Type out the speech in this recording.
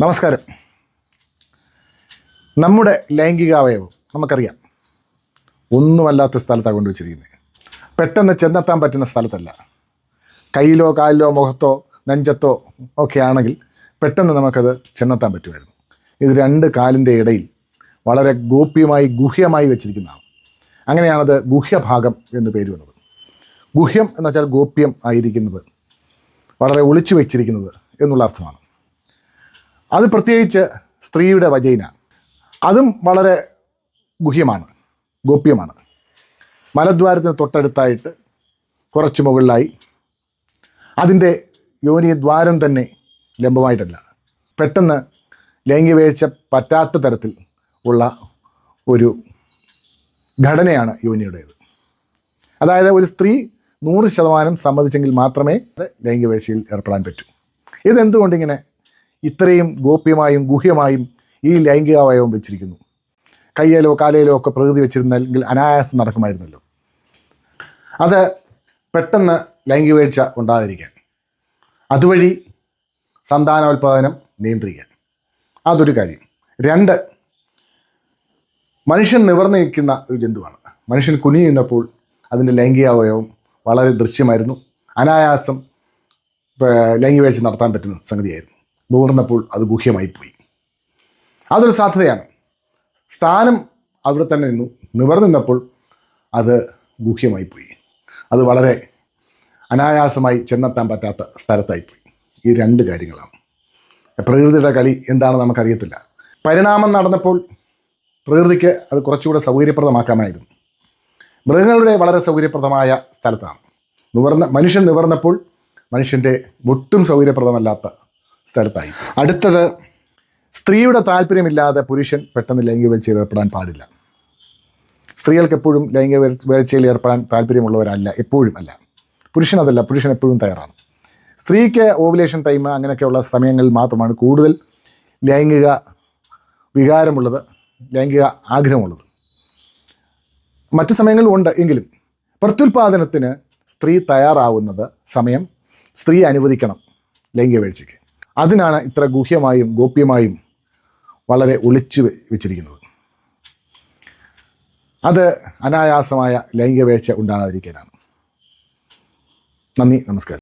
നമസ്കാരം. നമ്മുടെ ലൈംഗികാവയവം നമുക്കറിയാം. ഒന്നുമല്ലാത്ത സ്ഥലത്താണ് കൊണ്ടുവച്ചിരിക്കുന്നത് പെട്ടെന്ന് ചെന്നെത്താൻ പറ്റുന്ന സ്ഥലത്തല്ല. കയ്യിലോ കാലിലോ മുഖത്തോ നെഞ്ചത്തോ ഒക്കെ ആണെങ്കിൽ പെട്ടെന്ന് നമുക്കത് ചെന്നെത്താൻ പറ്റുമായിരുന്നു. ഇത് രണ്ട് കാലിന്റെ ഇടയിൽ വളരെ ഗോപ്യമായി ഗുഹ്യമായി വെച്ചിരിക്കുന്നതാണ്. അങ്ങനെയാണത് ഗുഹ്യഭാഗം എന്ന് പേര് വന്നത്. ഗുഹ്യം എന്ന് വെച്ചാൽ ഗോപ്യം ആയിരിക്കുന്നത് വളരെ ഒളിച്ചു വെച്ചിരിക്കുന്നത് എന്നുള്ള അർത്ഥമാണ്. അത് പ്രത്യേകിച്ച് സ്ത്രീയുടെ വജൈന. അതും വളരെ ഗുഹ്യമാണ് ഗോപ്യമാണ്. മലദ്വാരത്തിന് തൊട്ടടുത്തായിട്ട് കുറച്ച് മുകളിലായി. അതിന്റെ യോനി ദ്വാരം തന്നെ ലംബമായിട്ടല്ല. പെട്ടെന്ന് ലൈംഗികവേഴ്ച പറ്റാത്ത തരത്തിൽ ഉള്ള ഒരു ഘടനയാണ് യോനിയുടേത്. അതായത് ഒരു സ്ത്രീ നൂറ് ശതമാനം സമ്മതിച്ചെങ്കിൽ മാത്രമേ ലൈംഗികവേഴ്ചയിൽ ഏർപ്പെടാൻ പറ്റൂ. ഇതെന്തുകൊണ്ടിങ്ങനെ ഇത്രയും ഗോപ്യമായും ഗുഹ്യമായും ഈ ലൈംഗികാവയവം വെച്ചിരിക്കുന്നു. കയ്യിലോ കാലയിലോ ഒക്കെ പ്രകൃതി വെച്ചിരുന്നെങ്കിൽ അനായാസം നടക്കുമായിരുന്നല്ലോ. അത് പെട്ടെന്ന് ലൈംഗികവേഴ്ച ഉണ്ടാകാതിരിക്കാൻ. അതുവഴി സന്താനോൽപാദനം നിയന്ത്രിക്കാൻ. അതൊരു കാര്യം. രണ്ട് മനുഷ്യൻ നിവർന്നു നിൽക്കുന്ന ഒരു ജന്തുവാണ്. മനുഷ്യൻ കുനിയുന്നപ്പോൾ അതിന്റെ ലൈംഗികാവയവം വളരെ ദൃശ്യമായിരുന്നു. അനായാസം ലൈംഗിക ലൈംഗികവേഴ്ച നടത്താൻ പറ്റുന്ന സംഗതിയായിരുന്നു. നിവർന്നപ്പോൾ അത് ഗുഹ്യമായി പോയി അതൊരു സാധ്യതയാണ്. സ്ഥാനം അവിടെ തന്നെ നിന്നു. നിന്നപ്പോൾ അത് ഗുഹ്യമായി പോയി അത് വളരെ അനായാസമായി ചെന്നെത്താൻ പറ്റാത്ത സ്ഥലത്തായിപ്പോയി. ഈ രണ്ട് കാര്യങ്ങളാണ്. പ്രകൃതിയുടെ കളി എന്താണെന്ന് നമുക്കറിയത്തില്ല. പരിണാമം നടന്നപ്പോൾ പ്രകൃതിക്ക് അത് കുറച്ചുകൂടെ സൗകര്യപ്രദമാക്കാമായിരുന്നു. മൃഗങ്ങളുടെ വളരെ സൗകര്യപ്രദമായ സ്ഥലത്താണ്. നിവർന്ന മനുഷ്യൻ നിവർന്നപ്പോൾ മനുഷ്യന്റെ ഒട്ടും സൗകര്യപ്രദമല്ലാത്ത സ്ഥലത്തായി. അടുത്തത് സ്ത്രീയുടെ താല്പര്യമില്ലാതെ പുരുഷൻ പെട്ടെന്ന് ലൈംഗിക വീഴ്ചയിൽ ഏർപ്പെടാൻ പാടില്ല. സ്ത്രീകൾക്ക് എപ്പോഴും ലൈംഗിക വീഴ്- വീഴ്ചയിൽ ഏർപ്പെടാൻ താല്പര്യമുള്ളവരല്ല എപ്പോഴും അല്ല. പുരുഷൻ അതല്ല പുരുഷൻ എപ്പോഴും തയ്യാറാണ്. സ്ത്രീക്ക് ഓവുലേഷൻ ടൈം അങ്ങനെയൊക്കെയുള്ള സമയങ്ങളിൽ മാത്രമാണ് കൂടുതൽ ലൈംഗിക വികാരമുള്ളത് ലൈംഗിക ആഗ്രഹമുള്ളത്. മറ്റു സമയങ്ങളും ഉണ്ട് എങ്കിലും പ്രത്യുൽപാദനത്തിന് സ്ത്രീ തയ്യാറാവുന്നത് സമയം സ്ത്രീ അനുവദിക്കണം ലൈംഗിക വീഴ്ചയ്ക്ക്. അതിനാണ് ഇത്ര ഗുഹ്യമായും ഗോപ്യമായും വളരെ ഒളിച്ചു വെച്ചിരിക്കുന്നത്. അത് അനായാസമായ ലൈംഗിക വീഴ്ച ഉണ്ടാകാതിരിക്കാനാണ്. നന്ദി നമസ്കാരം.